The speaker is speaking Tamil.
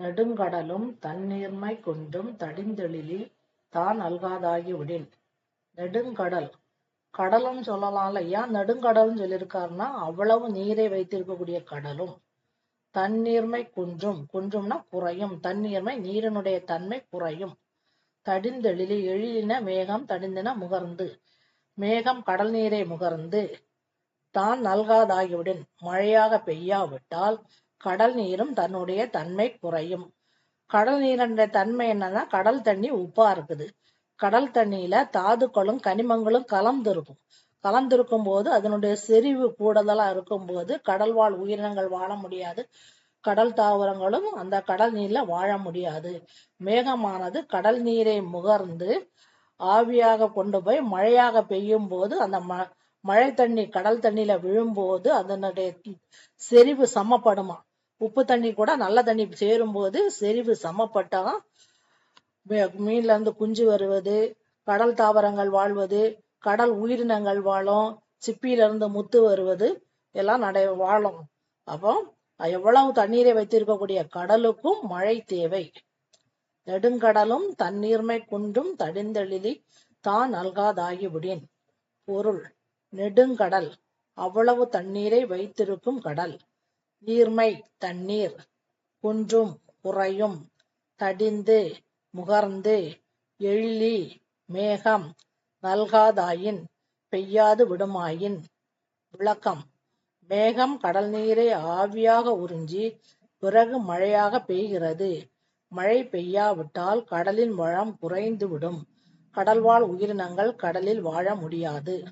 நெடுங்கடலும் தன்னீர்மை கொண்டும் தடிந்தெழிலில் தான் அல்காதாகி விடின். நெடுங்கடல். கடலும் சொல்லலாம்ல. ஏன் நெடுங்கடல்னு சொல்லியிருக்காருன்னா அவ்வளவு நீரை வைத்திருக்கக்கூடிய கடலும். தன்னீர்மை குன்றும். குன்றும்னா குறையும். தன்னீர்மை நீரினுடைய தன்மை குறையும். தடிந்தெழிலி எழிலின மேகம் தடிந்தன முகர்ந்து. மேகம் கடல் நீரை முகர்ந்து தான் நல்காதாகிவிடின் மழையாக பெய்யாவிட்டால் கடல் நீரும் தன்னுடைய தன்மை குறையும். கடல் நீரின்ற தன்மை என்னன்னா கடல் தண்ணி உப்பா இருக்குது. கடல் தண்ணியில தாதுக்களும் கனிமங்களும் கலந்துருக்கும். கலந்திருக்கும் போது அதனுடைய செறிவு கூடுதலா இருக்கும் போது கடல் வாழ் உயிரினங்கள் வாழ முடியாது. கடல் தாவரங்களும் அந்த கடல் நீர்ல வாழ முடியாது. மேகமானது கடல் நீரை முகர்ந்து ஆவியாக கொண்டு போய் மழையாக பெய்யும் போது அந்த ம மழை தண்ணி கடல் தண்ணியில விழும்போது அதனுடைய செறிவு சமப்படுமா? உப்பு தண்ணி கூட நல்ல தண்ணி சேரும் போது செறிவு சமப்பட்டால் மீன்ல இருந்து குஞ்சு வருவது கடல் தாவரங்கள் வாழ்வது கடல் உயிரினங்கள் வாழும் சிப்பியில இருந்து முத்து வருவது எல்லாம் நடை வாழும். அப்போ எவ்வளவு தண்ணீரை வைத்திருக்கக்கூடிய கடலுக்கும் மழை தேவை. நெடுங்கடலும் தண்ணீர்மை குன்றும் தடிந்தெழிலி தான் நல்காதாகிவிடின் பொருள் நெடுங்கடல். அவ்வளவு தண்ணீரை வைத்திருக்கும் கடல். நீர்மை தண்ணீர் குன்றும் குறையும் தடிந்து முகர்ந்து எள்ளி மேகம் நல்காதாயின் பெய்யாது விடுமாயின் விளக்கம். மேகம் கடல் நீரை ஆவியாக உறிஞ்சி பிறகு மழையாக பெய்கிறது. மழை பெய்யாவிட்டால் கடலின் வளம் குறைந்துவிடும். கடல்வாழ் உயிரினங்கள் கடலில் வாழ முடியாது.